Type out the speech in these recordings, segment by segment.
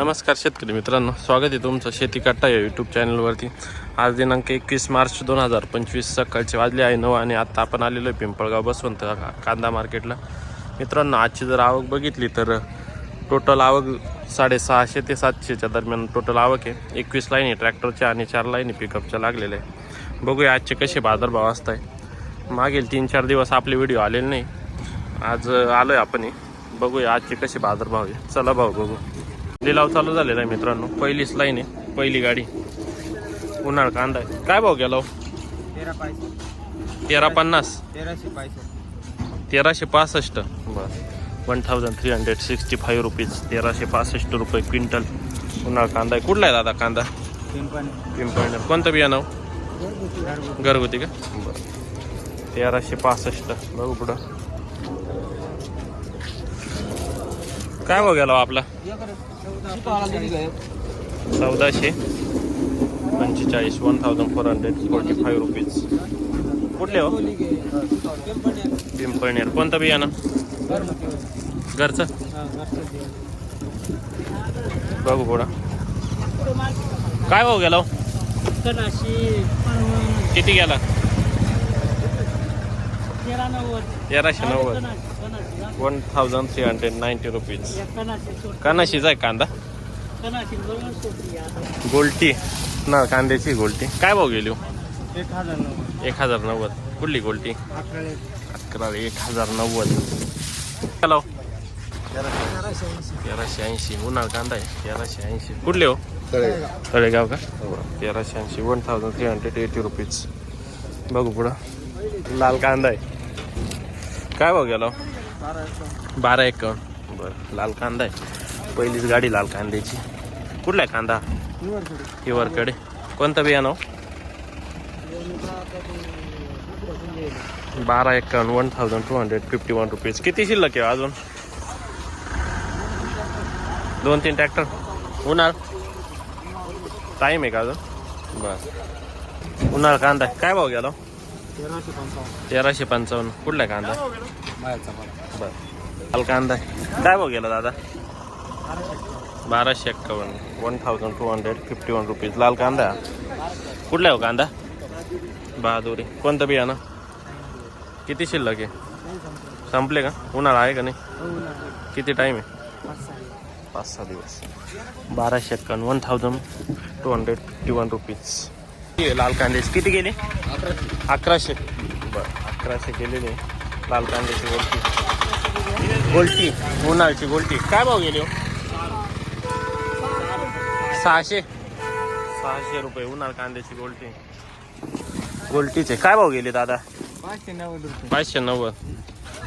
नमस्कार शेतकरी मित्रांनो स्वागत आहे तुमचं शेती कट्टा या यूट्यूब चॅनलवरती आज दिनांक एकवीस मार्च दोन हजार पंचवीस सकाळचे वाजले आहे नऊ आणि आत्ता आपण आलेलो आहे पिंपळगाव बसवंत का- कांदा मार्केटला मित्रांनो आजची जर आवक बघितली तर टोटल आवक साडेसहाशे ते सातशेच्या दरम्यान टोटल आवक आहे. एकवीस लाईनी ट्रॅक्टरच्या आणि चार लाईनी पिकअपच्या लागलेल्या आहे. बघूया आजचे कसे बाजारभाव असत आहे मागील तीन चार दिवस आपले व्हिडिओ आलेले नाही. आज आलो आहे आपण बघूया आजचे कसे बाजारभाव आहे. चला भाऊ बघू. लिलाव चालू झालेला आहे मित्रांनो. पहिलीच लाईन आहे. पहिली गाडी. उन्हाळ कांदा आहे. काय भाव गेला हो? तेरा पन्नास. तेराशे पासष्ट. बरं. One thousand three hundred sixty five rupees तेराशे पासष्ट रुपये क्विंटल. उन्हाळ कांदा आहे. कुठला आहे दादा कांदा? पिंपळनेर कोणतं बियाणं हो? घरगुती का? बरं. तेराशे पासष्ट. बघू पुढं. काय भाव गेला आपला? चौदाशे. पंचेचाळीस one thousand four hundred forty five rupees कुठले हो? पिंपळनेर. कोणतं बियाणं? घरचं? बघू पुढं. काय भाव गेला हो? किती गेला? तेराशे नव्वद. One thousand three hundred ninety rupees कानाशीचा आहे कांदा गोल्टी ना कांद्याची गोल्टी काय भाव गेली? एक हजार नव्वद. एक हजार नव्वद. कुठली गोल्टी अकरा एक हजार नव्वद. हॅलो तेराशे ऐंशी. उन्हाळ कांदा आहे. तेराशे ऐंशी. कुठले हो? तळेगाव का? तेराशे ऐंशी. One thousand three hundred eighty rupees बघू पुढं. लाल कांदा आहे. काय भाव गेला? हो? बारा एकावन्न बरं लाल कांदा आहे. पहिलीच गाडी लाल कांद्याची. कुठला आहे कांदा? हिवरकडे. कोणतं बियाणं हो? बारा एकावन्न one thousand two hundred fifty one rupees. किती शिल्लक आहे हो अजून? दोन तीन ट्रॅक्टर? उन्हाळ. टाईम आहे का अजून? बर. उन्हाळ कांदा काय भाव गेला? तेराशे पंचावन्न. तेराशे पंचावन्न. कुठला आहे कांदा? बाहेरचा बर. लाल कांदा आहे. काय भाव गेला दादा? बाराशे एक्कावन्न. One thousand two hundred fifty one rupees लाल कांदा. कुठला आहे हो कांदा? बहादुरी. कोणतं बियाणं? किती शिल्लक आहे? संपले का? उन्हाळा आहे का नाही? किती टाईम आहे? पाच सहा दिवस. बाराशे एक्कावन्न. One thousand two hundred fifty one rupees लाल कांद्याचे किती गेले? अकराशे. बरं अकराशे गेलेले. लाल कांद्याची गोलटी गोलटी उन्हाळची गोलटी काय भाव गेले हो? सहाशे. सहाशे रुपये उन्हाळ कांद्याची गोलटी गोलटीचे काय भाव गेले दादा? पाचशे नव्वद रुपये. पाचशे नव्वद.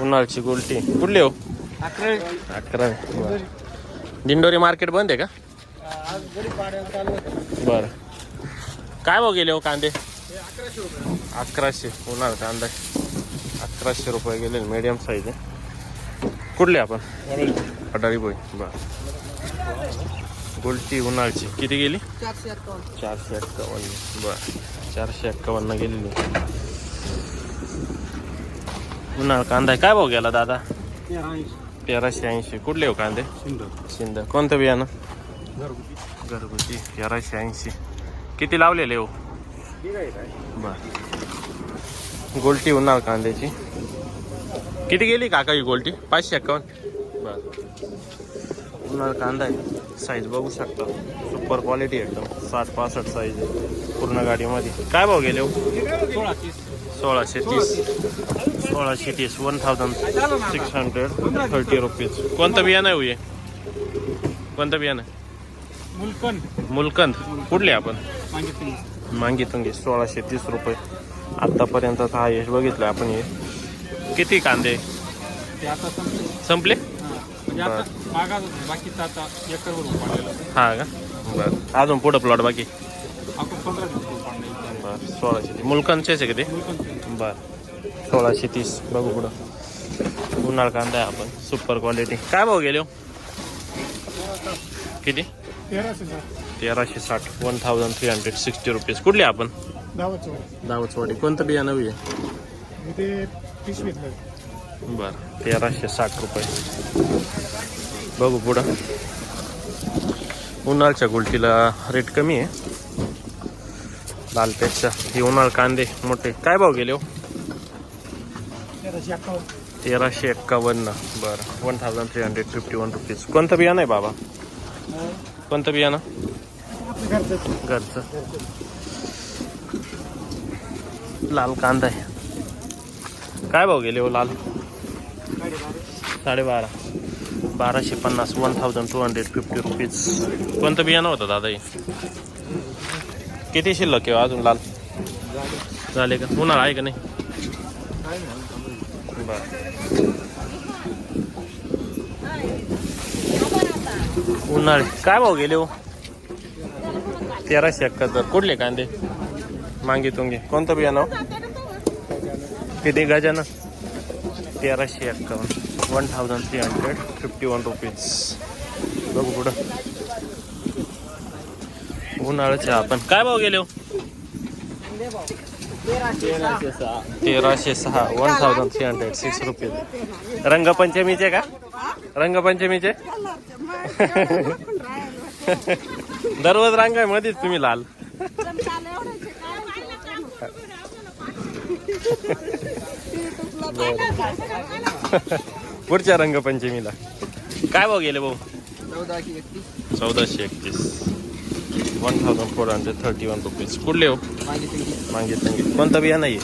उन्हाळची गोलटी कुठली हो? अकरा दिंडोरी मार्केट बंद आहे का? बरं. काय भाव गेले हो कांदे? अकराशे रुपये. अकराशे. उन्हाळ कांदा. अकराशे रुपये गेले. मीडियम साईज आहे. कुठले आपण? अडाळी बोई. बरं. गोलटी उन्हाळची. किती गेली? चारशे एक्कावन्न. बरं. चारशे एक्कावन्न गेलेली. उन्हाळ कांदा आहे. काय भाव गेला दादा? तेराशे ऐंशी. कुठले हो कांदे? शिंदे. शिंद. कोणतं बियाणं? घरगुती. घरगुती. तेराशे ऐंशी. किती लावलेले हो? बर. गोलटी होणार कांद्याची. किती गेली काका ही गोलटी? पाचशे एक्कावन्न बर. उन्हाळ कांदा आहे. साईज बघू शकता. सुपर क्वालिटी एकदम. साठ पासष्ट साईज आहे. पूर्ण गाडीमध्ये. काय भाव गेले हो? सोळाशे तीस. सोळाशे तीस. One thousand six hundred thirty rupees कोणतं बियाणं आहे हो कोणतं बियाणं आहे? मुलकन मुलकंद. कुठले आपण? मागितून घे सोळाशे तीस रुपये. आत्तापर्यंत हा यश बघितलं आपण हे. किती कांदे? संपले. हां. म्हणजे हा का? बरं. अजून पुढं प्लॉट बाकी? बरं. सोळाशे तीस. मुलकंदचेच आहे का ते? बरं. सोळाशे तीस. बघू पुढं. उन्हाळ कांदा आहे आपण. सुपर क्वालिटी काय भाव गेले हो? किती? तेराशे तेराशे साठ one thousand three hundred sixty rupees कुठली आपण? दहावाचं दावचवाडी. कोणतं बियाणं आहे? ते पिशवीतलं बरं तेराशे साठ रुपये. बघू पुढं. उन्हाळच्या गुलटीला रेट कमी आहे. लालपेक्षा हे उन्हाळ कांदे मोठे. काय भाव गेले हो? तेराशे एक्कावन्न बरं one thousand three hundred fifty one rupees कोणतं बियाणं आहे बाबा? कोणतं बियाणं? घरचं. लाल कांदा आहे. काय भाव गेले हो लाल? साडेबारा. बाराशे पन्नास one thousand two hundred fifty rupees कोणतं बियाणं होतं दादा हे? किती शिल्लक किंवा हो अजून लाल? झाले का? उन्हाळा आहे का नाही? बरं. उन्हाळे. काय भाव गेले हो? तेराशे एकाहत्तर. कुठले कांदे? मांगे तुंगे. कोणतं बियाणं हो? किती गजानं तेराशे एक्कावन्न one thousand three hundred fifty one rupees बघू पुढं. उन्हाळ्याचे आपण. काय भाव गेले हो? तेराशे सहा. One thousand three hundred six rupees रंगपंचमीचे का? रंगपंचमीचे? दररोज रंगामध्येच तुम्ही लाल. पुढच्या रंगपंचमीला. काय भाऊ गेले भाऊ? चौदाशे एकतीस. One thousand four hundred thirty one rupees कुठले हो? मागे संगीत कोणता बिया नाही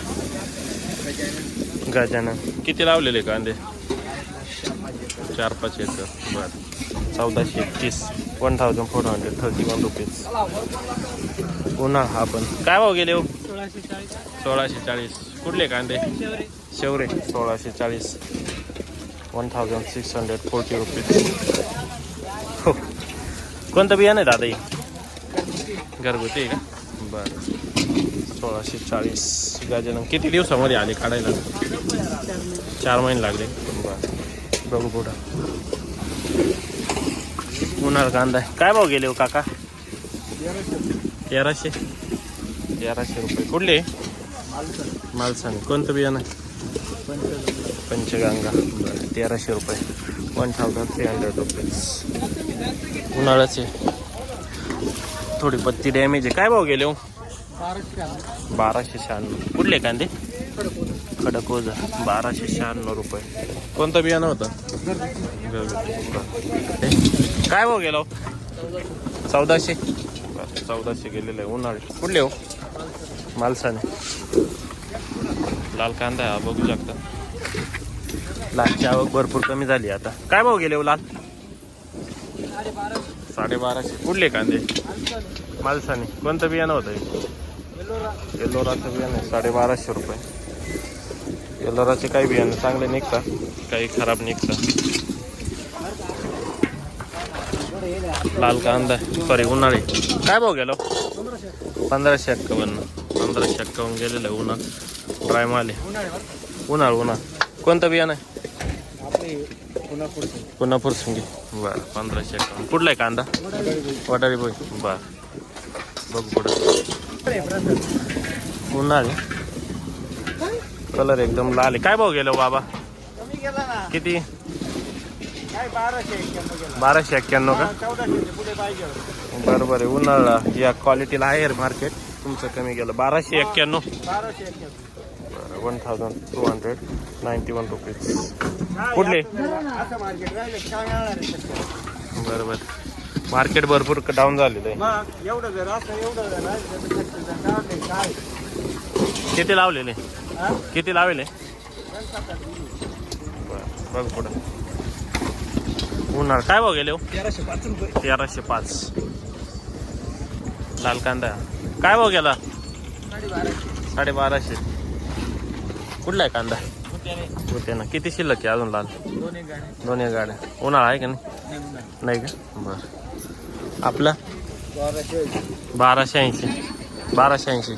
गजानन. किती लावलेले कांदे? चार पाच एकर बर. चौदाशे एकतीस. One thousand four hundred thirty one rupees पुन्हा हा पण. काय भाव गेले हो? सोळाशे चाळीस. कुठले कांदे? शेवरे. सोळाशे चाळीस. One thousand six hundred forty rupees हो. कोणतं बियाणं आहे दादा घरगुती आहे का? बरं. सोळाशे चाळीस. गजानन किती दिवसामध्ये आले काढायला? चार महिने लागले. बरं. बघू पुढं. उन्हाळा कांदा आहे. काय भाव गेले हो काका? तेराशे. तेराशे रुपये. कुठले? मालसाने कोणतं बियाणं? पंचगंगा. बरं तेराशे रुपये. One thousand three hundred rupees उन्हाळ्याचे. थोडी पत्ती डॅमेज आहे. काय भाव गेले हो? बाराशे शहाण्णव. कुठले कांदे? खडक ओझर बाराशे शहाण्णव रुपये. कोणतं बियाणं होतं. काय भाव गेला हो? चौदाशे. चौदाशे गेलेलं आहे उन्हाळे. कुठले हो? मालसाने. लाल कांदा आहे हा बघू शकता. लालची आवक भरपूर कमी झाली आता. काय भाव गेले हो लाल? साडेबाराशे. कुठले कांदे? मालसाने. कोणतं बियाणं होतं? एलोराचं बियाणं साडेबाराशे रुपये. एलोराचे काही बियाणं? चांगले निघतात काही खराब निघतात लाल कांदा. सॉरी उन्हाळी. काय भाव गेलो? पंधराशे एक्कावन्न. पंधराशे एक्कावन्न गेलेलं आहे उन्हा ड्राय माल आहे. उन्हाळ उन्हाळ. कोणतं बियाणं आहे? पुन्हा फुरसुंगी बरं पंधराशे एक्कावन्न. कुठला आहे कांदा? वाटारी बोय बरं. बघू पुढं. उन्हाळी. कलर एकदम लाल आहे. काय भाव गेलो बाबा? किती? बाराशे एक्क्याण्णव का? बरं बरं आहे. उन्हाळा या क्वालिटीला आहे मार्केट तुमचं कमी गेलं. बाराशे एक्क्याण्णव? One thousand two hundred ninety one rupees कुठले? बरं बरं मार्केट भरपूर डाऊन झालेलं आहे. किती लावलेले? किती लावले? बरं बघ पुढं. उन्हाळा. काय भाव गेले हो? तेराशे पाच लाल कांदा. काय भाव गेला? साडेबाराशे. कुठला आहे कांदा? होते ना किती शिल्लक आहे अजून लाल? दोन्ही गाड्या. उन्हाळा आहे का नाही. नाही का? बरं. आपला? बाराशे ऐंशी. बाराशे ऐंशी.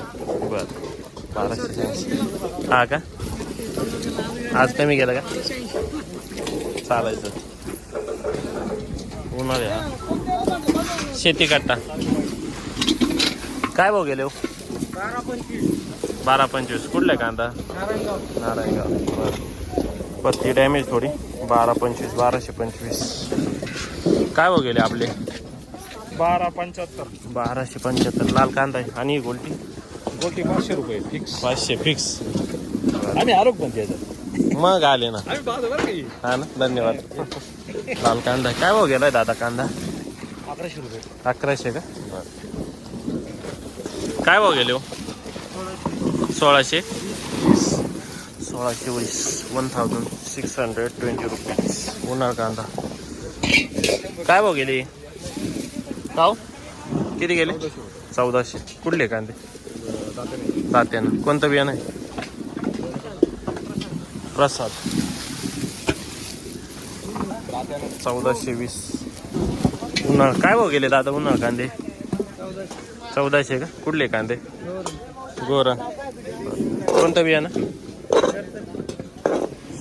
बरं. बाराशे. हा का? आज कमी गेलं का? चालायचं. उन्हाळे हा शेती काटा काय भाव गेले हो? बारा पंचवीस. बारा पंचवीस कुठला आहे कांदा? नारायणगाव. बरं पत्ती डॅमेज थोडी. बारा पंचवीस बाराशे पंचवीस. काय भाव गेले आपले? बारा पंच्याहत्तर. बाराशे पंच्याहत्तर. लाल कांदा आहे. आणि गोल्टी? गोल्टी पाचशे रुपये फिक्स पाचशे फिक्स आम्ही आरोप पण त्याच्यात मग आले ना. आम्ही पाहतो बरं काही हा. ना धन्यवाद. लाल कांदा. काय भाव गेलाय दादा कांदा? अकराशे रुपये. अकराशे का? काय भाव गेले हो? सोळाशे? सोळाशे वीस. One thousand six hundred twenty rupees उन्हाळ कांदा. काय भाव गेले? काव किती गेले? चौदाशे. कुठले कांदे? तात्यानं. कोणतं बियाणं आहे? प्रसाद. चौदाशे वीस. उन्हाळ. काय भाव गेले दादा उन्हाळ कांदे? चौदाशे का? कुठले कांदे? गोरण कोणतं बियाणं?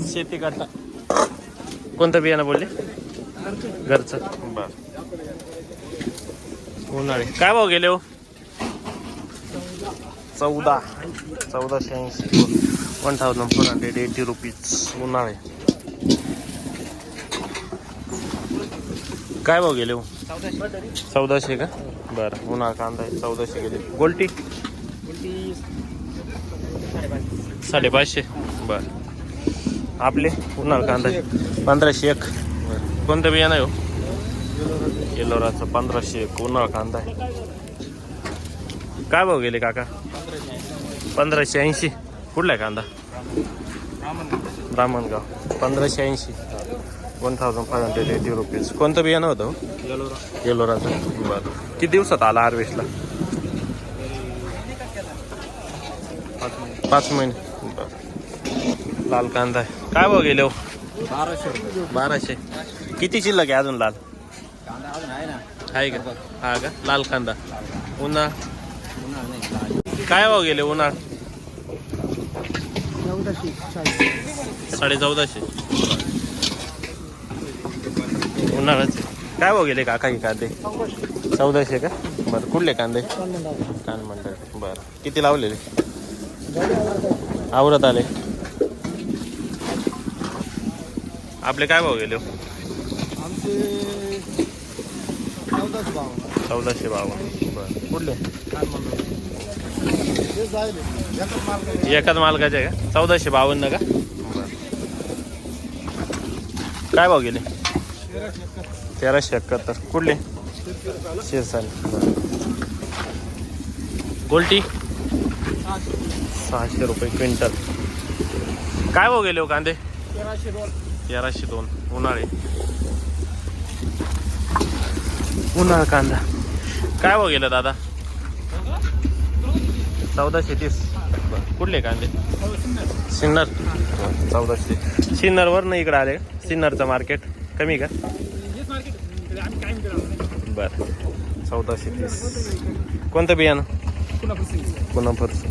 शेती करता. कोणतं बियाणं बोलले? घरचं. बरं. उन्हाळे. काय भाव गेले हो? चौदा चौदाशे ऐंशी one thousand four hundred eighty rupees उन्हाळे काय भाव गेले हो? चौदाशे का? बरं उन्हाळा कांदा आहे चौदाशे गेले. गोल्टी? साडेपाचशे. बरं. आपले उन्हाळा कांदा आहे. पंधराशे एक. कोणतं बियाणं आहे हो? येलोराचं पंधराशे एक उन्हाळा कांदा आहे. काय भाव गेले काका? पंधराशे ऐंशी. कुठला आहे कांदा? ब्राह्मणगाव. पंधराशे ऐंशी. One thousand five hundred eighty rupees कोणतं बियाणं होतं हो? येलोराचं. बरं. किती दिवसात आला हार्वेस्टला पाच महिने. बरं. लाल कांदा आहे. काय भाव गेले हो? बाराशे. बाराशे किती शिल्लक आहे अजून लाल? आहे ना का? हा का? लाल कांदा. उन्हा काय भाव गेले उन्हाळ साडे चौदाशे. उन्हाळ्याचे काय भाव गेले काका हे कांदे? चौदाशे का? बरं कुठले कांदे? कान मंडळ. बरं. किती लावलेले? आवरत आले. आपले काय भाव गेले हो? आमचे चौदाशे बावन्न चौदाशे बावन्न. बरं. कुठले? एकाच मालकाचे आहे का? चौदाशे बावन्न का? काय भाव गेले? तेराशे एकाहत्तर. कुठले? शिरसाल. गोल्टी? सहाशे रुपये क्विंटल. काय भाव गेले हो कांदे? तेराशे दोन. उन्हाळे. उन्हाळ कांदा. काय भाव गेलं दादा? चौदाशे तीस. कुठले कांदे? सिन्नर. चौदाशे. सिन्नरवर नाही इकडे आले सिन्नरचं मार्केट. कमी का? बरं. चौदाशे तीस. कोणतं बियाणं? पुन्हा पुन्हा फरस